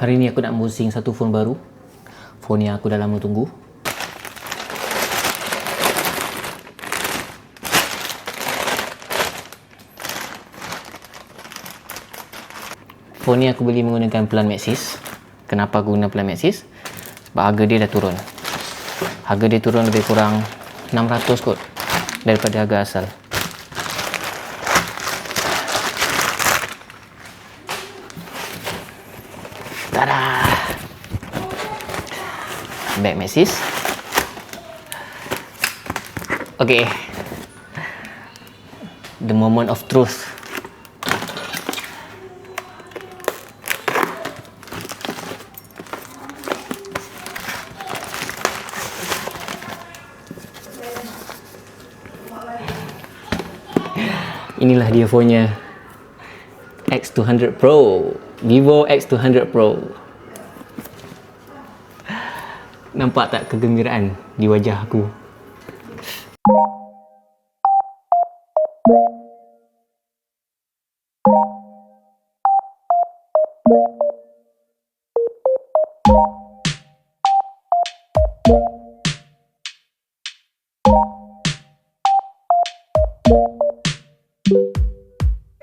Hari ni aku nak musing satu phone baru. Phone yang aku dah lama tunggu. Phone ni aku beli menggunakan plan Maxis. Kenapa aku guna plan Maxis? Sebab harga dia dah turun. Harga dia turun lebih kurang 600 kot daripada harga asal. Tada! Bag Maxis. Okay. The moment of truth. Inilah dia phone-nya. X200 Pro. Vivo X200 Pro. Nampak tak kegembiraan di wajah aku?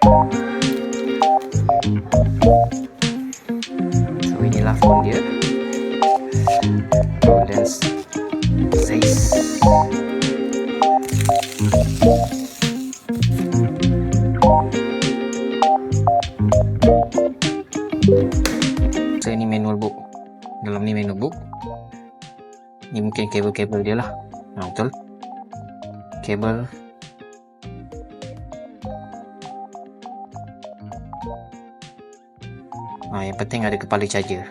So inilah phone dia. Golden 6. So ini manual book. Dalam ni manual book. Ni mungkin kabel-kabel dia lah. Ha, betul. Kabel Ha, yang penting ada kepala charger.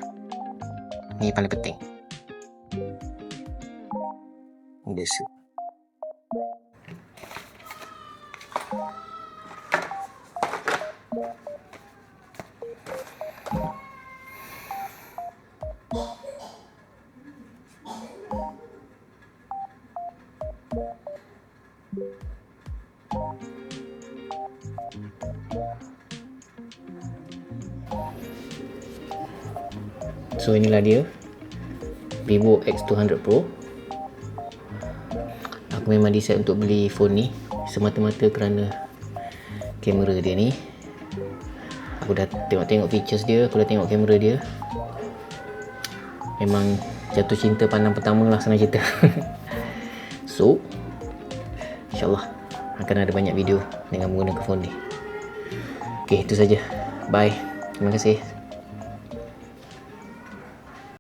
Ni paling penting. Biasa. So inilah dia. Vivo X200 Pro. Aku memang decide untuk beli phone ni Semata-mata kerana Kamera dia ni. Aku dah tengok-tengok features dia Aku dah tengok kamera dia. Memang jatuh cinta pandang pertama lah senang cerita. So InsyaAllah akan ada banyak video dengan menggunakan phone ni. Okay itu saja. Bye. Terima kasih